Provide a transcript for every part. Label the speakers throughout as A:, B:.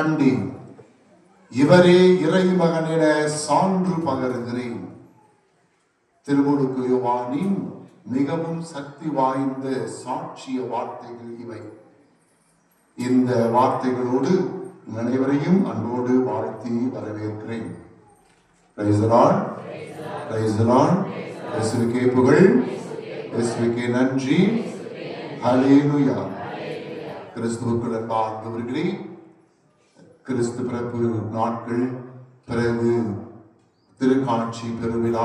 A: கண்டேன் இவரே இறைமகன் என சான்று பகருகிறேன். திருமுழுக்கு யுவானின் மிகவும் சக்தி வாய்ந்த சாட்சிய வார்த்தைகள் இவை. இந்த வார்த்தைகளோடு அனைவரையும் அன்போடு வாழ்த்தி வரவேற்கிறேன். புகழ். நன்றி. ஹalleluya கிறிஸ்துவுக்குள் அன்பார்ந்தவர்களே கிறிஸ்து பிறப்பு நாட்கள் பிறகு திருக்காட்சி பெருவிழா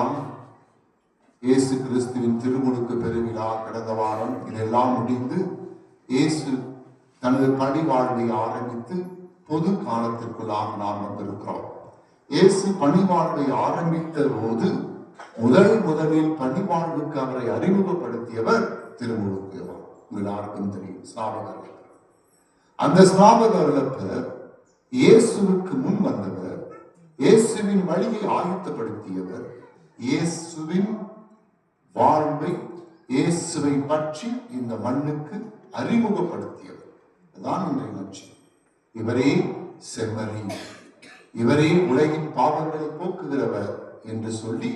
A: இயேசு கிறிஸ்துவின் திருமுழுக்கு பெருவிழா கடந்த வாரம் இதெல்லாம் முடிந்து இயேசு தனது பணி வாழ்வை ஆரம்பித்து பொது காலத்திற்குள்ளாக நாம் வந்திருக்கிறோம். இயேசு பணி வாழ்வை ஆரம்பித்த போது முதல் முதலில் பணி வாழ்வுக்கு அவரை அறிமுகப்படுத்தியவர் திருமுழுக்கு. உங்கள் எல்லாருக்கும் தெரியும் ஸ்நாபகர் அந்த ஸ்நாபகர் இயேசுவுக்கு முன் வந்தவர் இயேசுவின் வழியை ஆயுத்தப்படுத்தியவர் இயேசுவின் வாழ்வை இயேசுவை பற்றி இந்த மண்ணுக்கு அறிமுகப்படுத்தியவர். அதுதான் இன்றைய நச்சு இவரே செம்மறி. இவரே உலகின் பாவங்களை போக்குகிறவர் என்று சொல்லி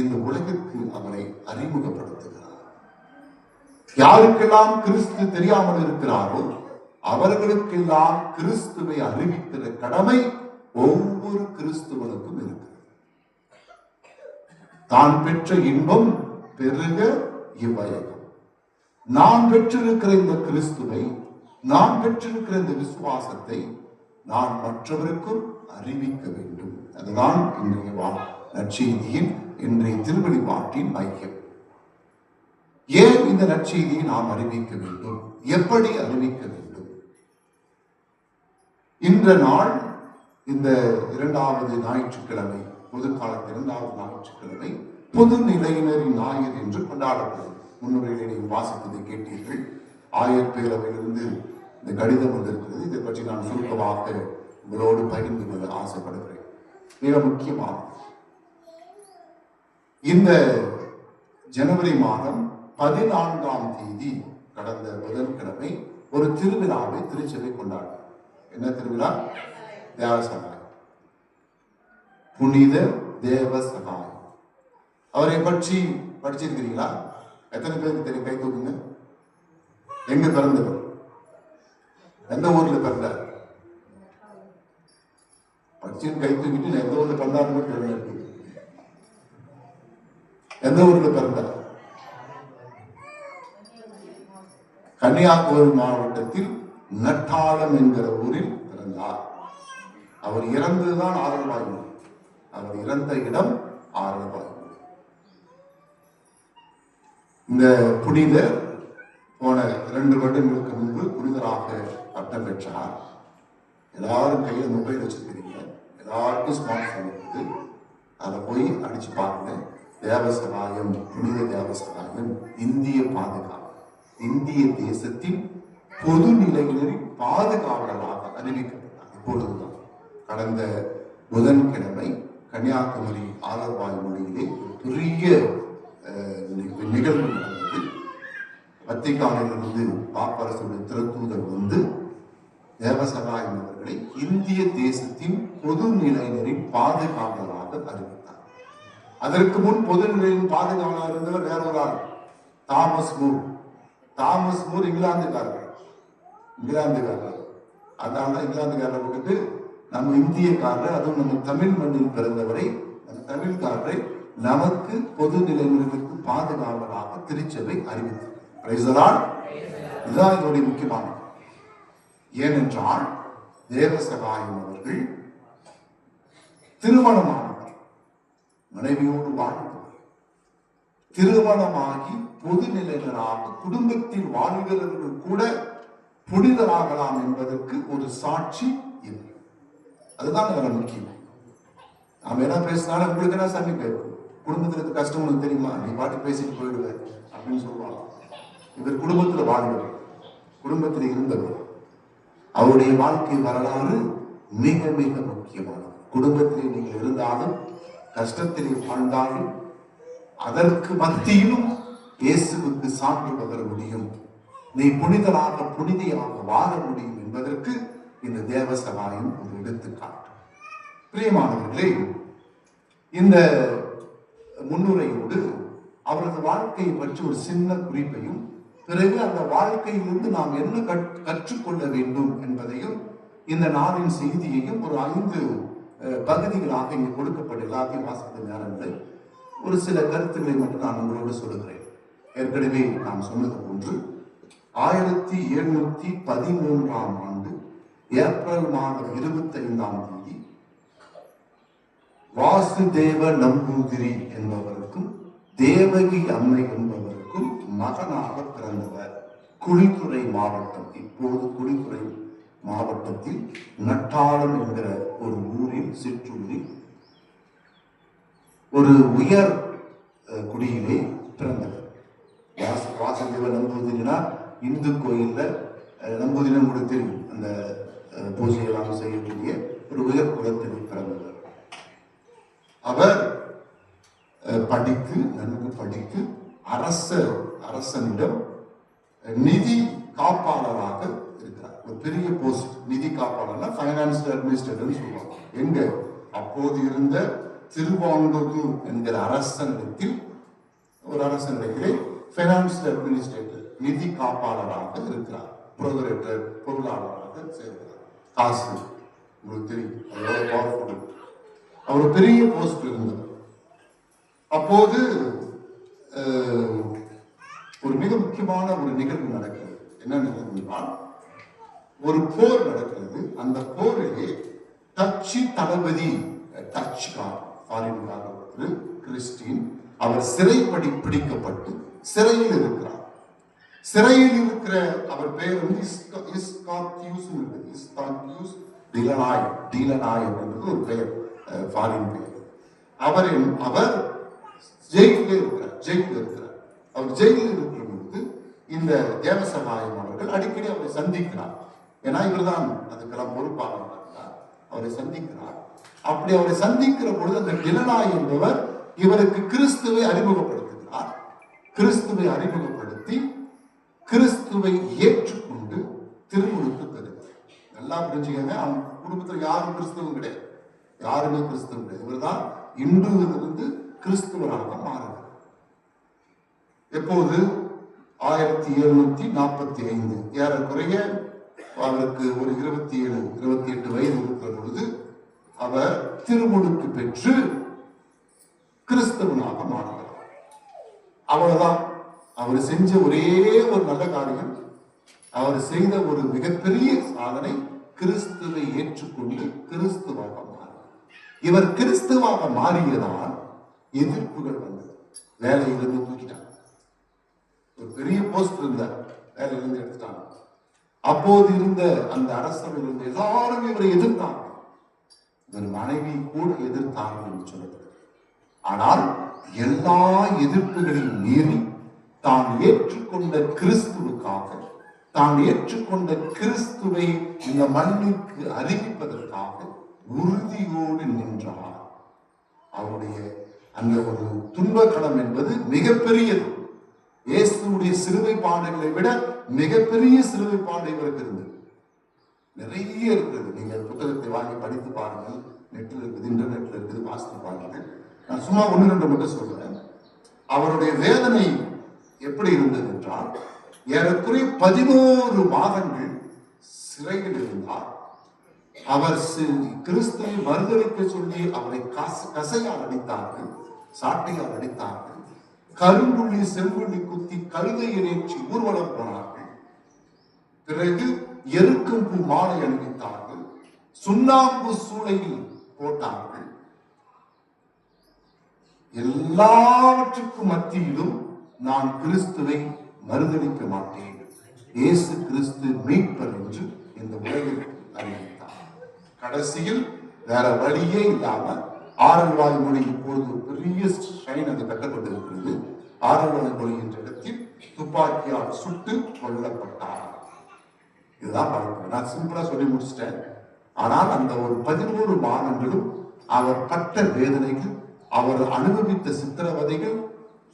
A: இந்த உலகிற்கு அவரை அறிமுகப்படுத்துகிறார். யாருக்கெல்லாம் கிறிஸ்து தெரியாமல் இருக்கிறாரோ அவர்களுக்கெல்லாம் கிறிஸ்துவை அறிவிக்கிற கடமை ஒவ்வொரு கிறிஸ்துவனுக்கும் இருக்கிறது. தான் பெற்ற இன்பம் பெருக இவ்வயகம். நான் பெற்றிருக்கிற இந்த கிறிஸ்துவை நான் பெற்றிருக்கிற இந்த விசுவாசத்தை நான் மற்றவருக்கும் அறிவிக்க வேண்டும். அதுதான் இன்றைய நற்செய்தியின் இன்றைய திருவடி பாட்டின் மையம். ஏன் இந்த நற்செய்தியை நாம் அறிவிக்க வேண்டும்? எப்படி அறிவிக்க வேண்டும் இன்ற நாள் இந்த இரண்டாவது ஞாயிற்றுக்கிழமை பொது இரண்டாவது ஞாயிற்றுக்கிழமை பொது நிலையினரின் ஞாயிறு என்று கொண்டாடப்படும் முன்னுரையிலே நீங்கள் வாசித்ததை கேட்டீர்கள். ஆயர் பேரவையிலிருந்து இந்த கடிதம் வந்திருக்கிறது. இதை பற்றி நான் சுருக்கமாக உங்களோடு பகிர்ந்து கொள்ள ஆசைப்படுகிறேன். மிக முக்கியமாக இந்த ஜனவரி மாதம் பதினான்காம் தேதி கடந்த புதன்கிழமை ஒரு திருவிழாவை திருச்சபை கொண்டாடும் என்ன திருவிழா? தேவசகாயம் புனித தேவசகாயம் அவரை பற்றி படிச்சிருக்கிறீங்களா? எத்தனை பேருக்கு தெரியும்? கை தூக்குங்க. எங்க பிறந்தவர்? எந்த ஊர்ல பிறந்தார்? படிச்சு கை தூக்கிட்டு எந்த ஊர்ல பிறந்தாருன்னு தெரியல எந்த ஊர்ல பிறந்தார்? கன்னியாகுமரி மாவட்டத்தில் நட்டாளம் என்கிற ஊரில் பிறந்தார். அவர் இறந்துதான் ஆரல்வாய் அவர் இறந்த இடம் ஆரல்வாய் இந்த புனிதர் போன இரண்டு வருடங்களுக்கு முன்பு புனிதராக பட்டம் பெற்றார். எல்லாரும் கையில மொபைல் வச்சிருக்கிறீங்க. எல்லாருக்கும் ஸ்மார்ட் போன் இருக்குது. அதை போய் அடிச்சு பாருங்க. தேவசகாயம் புனித தேவசகாயம் இந்திய பாதுகாப்பு இந்திய தேசத்தின் பொது நிலையினரின் பாதுகாவலராக அறிவிக்கப்பட்டார். இப்பொழுதுதான் கடந்த புதன்கிழமை கன்னியாகுமரி ஆலர்வாய் மொழியிலே பெரிய நிகழ்வு நடந்தது. வத்திக்கானிலிருந்து பாப்பரசுடைய திறத்தூதர் வந்து தேவசகாயம் அவர்களை இந்திய தேசத்தின் பொது நிலையினரின் பாதுகாவலராக அறிவித்தார். அதற்கு முன் பொது நிலையின் பாதுகாவலர் இருந்தவர் வேறொரு ஆள் தாமஸ் மூர். தாமஸ் மூர் இங்கிலாந்துக்காரர். இங்கிலாந்துக்காரர். அதனால இங்கிலாந்துக்காரரை விட்டுட்டு நம்ம இந்தியக்காரர் அதுவும் நம்ம தமிழ் மண்ணில் பிறந்தவரை அந்த தமிழ்காரரை நமக்கு பொது நிலைமைகளுக்கு பாதுகாவலராக திருச்சபை அறிவித்தது. Praise இதுதான் இதோடைய முக்கியமானது ஏனென்றால் தேவசகாயம் அவர்கள் திருமணமானவர் மனைவியோடு வாழ்ந்தவர். திருமணமாகி பொது நிலையினராக குடும்பத்தில் வாழ்கிறவர்கள் கூட புனிதராகலாம் என்பதற்கு ஒரு சாட்சி இல்லை. அதுதான் வேற முக்கியம். நாம் என்ன பேசினாலும் உங்களுக்கு என்ன சாமி கேட்கும் குடும்பத்துல இருக்க கஷ்டம் உனக்கு தெரியுமா? நீ பாட்டு பேசிட்டு போயிடுவ அப்படின்னு சொல்லுவாங்க. இவர் குடும்பத்துல வாழ்ந்தவர் குடும்பத்தில் இருந்தவர். அவருடைய வாழ்க்கை வரலாறு மிக மிக முக்கியமானது. குடும்பத்திலே நீங்கள் இருந்தாலும் கஷ்டத்திலே வாழ்ந்தாலும் அதற்கு மத்தியிலும் இயேசுவுக்கு சான்று பகர முடியும். நீ புனிதராக புனிதியாக வாழ முடியும் என்பதற்கு இந்த தேவ சகாயம் ஒரு எடுத்துக்காட்டு பிரியமானவர்களே இந்த முன்னுரையோடு அவரது வாழ்க்கையை பற்றி ஒரு சின்ன குறிப்பையும் பிறகு அந்த வாழ்க்கையிலிருந்து நாம் என்ன கற்- கற்றுக்கொள்ள வேண்டும் என்பதையும் இந்த நாளின் செய்தியையும் ஒரு ஐந்து பகுதிகளாக இங்கு கொடுக்கப்பட்ட எல்லாத்தையும் வாசித்த நேரங்களில் ஒரு சில கருத்துக்களை மட்டும் நான் உங்களோடு சொல்லுகிறேன். ஏற்கனவே நாம் சொன்னது போன்று ஆயிரத்தி எழுநூத்தி பதிமூன்றாம் ஆண்டு ஏப்ரல் மாதம் இருபத்தி ஐந்தாம் தேதி வாசுதேவ நம்பூதிரி என்பவருக்கும் தேவகி அம்மை என்பவருக்கும் மகனாக பிறந்தவர். குழித்துறை மாவட்டம் இப்போது குழித்துறை மாவட்டத்தில் நட்டாளம் என்கிற ஒரு ஊரில் சிற்றூரில் ஒரு உயர் குடியிலே பிறந்தவர். வாசுதேவ நம்பூதிரினா இந்து கோயிலில் அஹ், அந்த பூஜையெல்லாம் செய்யக்கூடிய ஒரு உயர் குலத்தில் பிறந்தவர். அவர் படித்து நன்கு படித்து அரச அரசனிடம் நிதி காப்பாளராக இருக்கிறார். ஒரு பெரிய போஸ்ட் நிதி காப்பாளர்னா ஃபைனான்ஸ் அட்மினிஸ்ட்ரேட்டர் சொல்லுவாங்க. எங்க? அப்போது இருந்த திருவாங்கூர் என்கிற அரசனிடத்தில் ஒரு அரசனிடத்திலே ஃபைனான்ஸ் அட்மினிஸ்ட்ரேட்டர் நிதி காப்பாளராக இருக்கிறார். ப்ரோகரேட்டர் பொருளாளராக சேர்கிறார் காசு உங்களுக்கு தெரியும். அவர் பெரிய போஸ்ட் இருந்தார் அப்போது ஒரு மிக முக்கியமான ஒரு நிகழ்வு நடக்கிறது. என்ன நிகழ்வு என்றால் ஒரு போர் நடக்கிறது. அந்த போரிலே டச்சு தளபதி டச்சுக்கார் ஃபாரின்கார் கிறிஸ்டின் அவர் சிறைப்படி பிடிக்கப்பட்டு சிறையில் இருக்கிறார். சிறையில் இருக்கிற அவர் பெயர் வந்து இஸ்கா- இஸ்காத்தியூஸ் இருக்குது. இஸ்காத்தியூஸ் டிலனாய் டீலனாய் ஒரு பெயர் ஃபாரின் பெயர். அவரின் அவர் ஜெயிலில் இருக்கிறார் ஜெயிலில் இருக்கிறார். அவர் ஜெயிலில் இருக்கிற பொழுது இந்த தேவசகாயம் அவர்கள் அடிக்கடி அவரை சந்திக்கிறார். ஏன்னா இவர்தான் அதுக்கெல்லாம் பொறுப்பாளராக இருந்தார் அவரை சந்திக்கிறார். அப்படி அவரை சந்திக்கிற பொழுது அந்த டிலனாய் என்பவர் இவருக்கு கிறிஸ்துவை அறிமுகப்படுத்துகிறார். கிறிஸ்துவை அறிமுகம் கிறிஸ்துவை ஏற்றுக்கொண்டு திருமுழுக்கு தருகிறார் நல்லா புரிஞ்சுக்கங்க. அவன் குடும்பத்துல யாரும் கிறிஸ்துவம் கிடையாது. யாருமே கிறிஸ்துவம் கிடையாது. இவர்தான் இந்துவிலிருந்து கிறிஸ்துவராக மாறுகிறார். எப்போது? ஆயிரத்தி எழுநூத்தி நாற்பத்தி ஐந்து. ஏறக்குறைய அவருக்கு ஒரு இருபத்தி ஏழு இருபத்தி எட்டு வயது இருக்கிற பொழுது அவர் திருமுழுக்கு பெற்று கிறிஸ்தவனாக மாறுகிறார். அவ்வளவுதான். அவர் செஞ்ச ஒரே ஒரு நல்ல காரியம் அவர் செய்த ஒரு மிகப்பெரிய சாதனை கிறிஸ்துவை ஏற்றுக்கொண்டு கிறிஸ்துவாக மாறினார். இவர் கிறிஸ்துவாக மாறியதால் எதிர்ப்புகள் வந்தது. வேலையிலிருந்து தூக்கிட்டாங்க. ஒரு பெரிய போஸ்ட் இருந்தார். வேலையிலிருந்து எடுத்துட்டாங்க. அப்போது இருந்த அந்த அரசர்கள் இருந்த எல்லாரும் இவரை எதிர்த்தாங்க. இவர் மனைவி கூட எதிர்த்தாங்க என்று சொல்லப்படுது ஆனால் எல்லா எதிர்ப்புகளையும் மீறி தான் ஏற்றுக்கொண்ட கிறிஸ்துவுக்காக தான் ஏற்றுக்கொண்ட கிறிஸ்துவை இந்த மண்ணிற்கு அறிவிப்பதற்காக உறுதியோடு நின்றார். அவருடைய அந்த ஒரு துன்பக்களம் என்பது மிகப்பெரியது. இயேசுடைய சிறுவை பாடுகளை விட மிகப்பெரிய சிறுவை பாடை இவருக்கு இருந்தது. நிறைய இருக்கிறது. நீங்கள் புத்தகத்தை வாங்கி படித்து பாருங்கள். நெட்டில் இருக்குது இன்டர்நெட்ல இருக்குது வாசித்து பாருங்கள். நான் சும்மா ஒன்று ரெண்டு மட்டும் சொல்றேன். அவருடைய வேதனை எப்படி இருந்தது என்றால் ஏறக்குறைய பதினோரு மாதங்கள் சிறையில் இருந்தார். அவர் கிறிஸ்துவை மறுதளிக்க சொல்லி அவரை கச- கசையால் அடித்தார்கள் சாட்டையால் அடித்தார்கள் கரும்புள்ளி செம்புள்ளி குத்தி கழுதையில் ஏற்றி ஊர்வலம் போனார்கள். பிறகு எருக்கும் பூ மாலை அணிவித்தார்கள் சுண்ணாம்பு சூளையில் போட்டார்கள். எல்லாவற்றுக்கும் மத்தியிலும் நான் கிறிஸ்துவை மறுதளிக்க மாட்டேன். இயேசு கிறிஸ்து மீட்பர் என்று இந்த உலகில் அறிவித்தார். கடைசியில் வேற வழியே இல்லாம ஆரல்வாய் மொழி இப்பொழுது ஒரு பெரிய ஷைன் அது கட்டப்பட்டிருக்கிறது ஆரல்வாய் மொழி என்ற இடத்தில் துப்பாக்கியால் சுட்டு கொல்லப்பட்டார். இதுதான் வாழ்க்கை நான் சிம்பிளா சொல்லி முடிச்சிட்டேன். ஆனால் அந்த ஒரு பதினோரு மாதங்களும் அவர் பட்ட வேதனைகள் அவர் அனுபவித்த சித்திரவதைகள்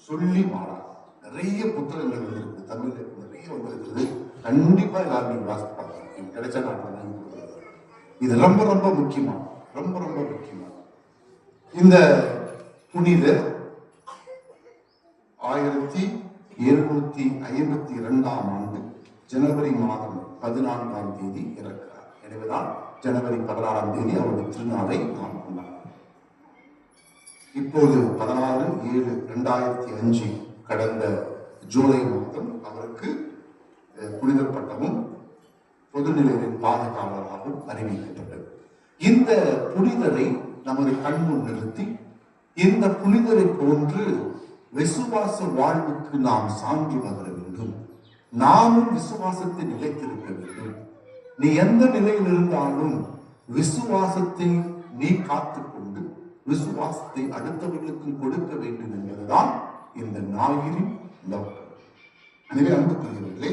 A: சொல்லி மாறார் நிறைய புத்தகங்கள் வந்திருக்கு தமிழ்ல நிறைய வந்திருக்கிறது கண்டிப்பா எல்லாரும் நீங்க வாசிப்பாங்க கிடைச்ச நான் இது ரொம்ப ரொம்ப முக்கியமா? ரொம்ப ரொம்ப முக்கியமா? இந்த புனிதர் ஆயிரத்தி எழுநூத்தி ஐம்பத்தி இரண்டாம் ஆண்டு ஜனவரி மாதம் பதினான்காம் தேதி இறக்கிறார். எனவேதான் ஜனவரி பதினாறாம் தேதி அவருடைய திருநாளை நாம் கொண்டாடுறோம். இப்போது பதினாறு ஏழு ரெண்டாயிரத்தி அஞ்சு கடந்த ஜூலை மாதம் அவருக்கு புனித பட்டமும் பொதுநிலையின் பாதுகாவலராகவும் அறிவிக்கப்பட்டது. இந்த புனிதரை நமது கண்முன் நிறுத்தி இந்த புனிதரை போன்று விசுவாச வாழ்வுக்கு நாம் சான்று பகர வேண்டும். நாமும் விசுவாசத்தை நிலைத்திருக்க வேண்டும். நீ எந்த நிலையில் இருந்தாலும் விசுவாசத்தை நீ காத்துக்கொண்டு விசுவாசத்தை அடுத்தவர்களுக்கு கொடுக்க வேண்டும் என்பதுதான் இந்த ஞாயிறின் லவ். எனவே அன்புக்குரியவர்களே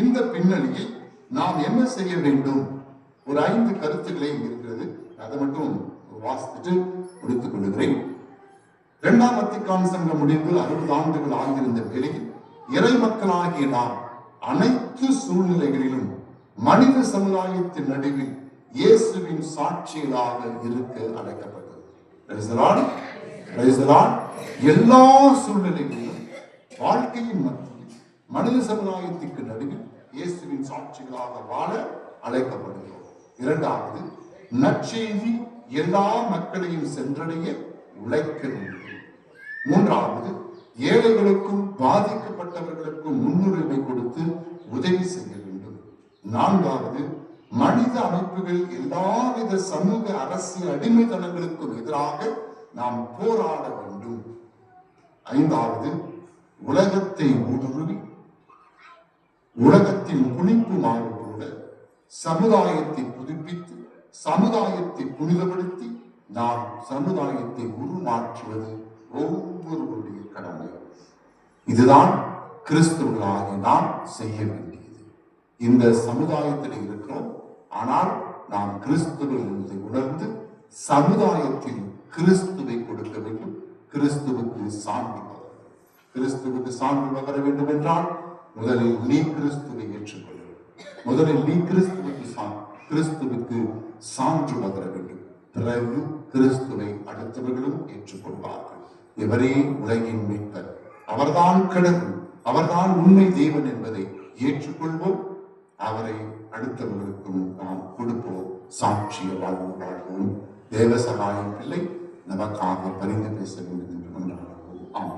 A: இந்த பின்னணியில் நாம் என்ன செய்ய வேண்டும்? ஒரு ஐந்து கருத்துக்களை இருக்கிறது. அதை மட்டும் வாசித்துட்டு முடித்துக் கொள்கிறேன் இரண்டாம் வத்திக்கான் சங்கம் முடிந்து அறுபது ஆண்டுகள் ஆகியிருந்த வேளையில் இறை மக்களாகிய நாம் அனைத்து சூழ்நிலைகளிலும் மனித சமுதாயத்தின் நடுவில் இயேசுவின் சாட்சிகளாக இருக்க அழைக்கப்பட்டது. எல்லா சூழ்நிலைகளிலும் வாழ்க்கையின் மத்தியில் மனித சமுதாயத்திற்கு நடுவில் இயேசுவின் சாட்சிகளாக வாழ அழைக்கப்படுகிறோம். இரண்டாவது நற்செய்தி எல்லா மக்களையும் சென்றடைய உழைக்க வேண்டும். மூன்றாவது ஏழைகளுக்கும் பாதிக்கப்பட்டவர்களுக்கும் முன்னுரிமை கொடுத்து உதவி செய்ய வேண்டும். நான்காவது மனித அமைப்புகள் எல்லாவித சமூக அரசியல் அடிமைத்தனங்களுக்கும் எதிராக நாம் போராட வேண்டும். ஐந்தாவது உலகத்தை ஊடுருவி உலகத்தின் புனிப்பு கூட சமுதாயத்தை புதுப்பித்து சமுதாயத்தை புனிதப்படுத்தி நாம் சமுதாயத்தை உருமாற்றுவது ஒவ்வொருவருடைய கடமை. இதுதான் கிறிஸ்துவர்களாக நாம் செய்ய வேண்டியது. இந்த சமுதாயத்தில் இருக்கிறோம். ஆனால் நாம் கிறிஸ்துவ என்பதை உணர்ந்து சமுதாயத்தில் கிறிஸ்துவை கொடுக்க வேண்டும். கிறிஸ்துவுக்கு சான்று பகர கிறிஸ்துவுக்கு சான்று பகர வேண்டும் என்றால் முதலில் நீ கிறிஸ்துவை ஏற்றுக்கொள்ள வேண்டும் முதலில் நீ கிறிஸ்துவுக்கு கிறிஸ்துவுக்கு சான்று பகர வேண்டும். பிறகு கிறிஸ்துவை அடுத்தவர்களும் ஏற்றுக்கொள்வார்கள். இவரே உலகின் மீட்பர். அவர்தான் கடவுள். அவர்தான் உண்மை தேவன் என்பதை ஏற்றுக்கொள்வோம். அவரை அடுத்தவர்களுக்கும் நாம் கொடுப்போம். சாட்சிய வாழ்வு வாழ்வோம் தேவ சகாயம் பிள்ளை na bakka a fo pari nga pe sa gumi den tukun da ko am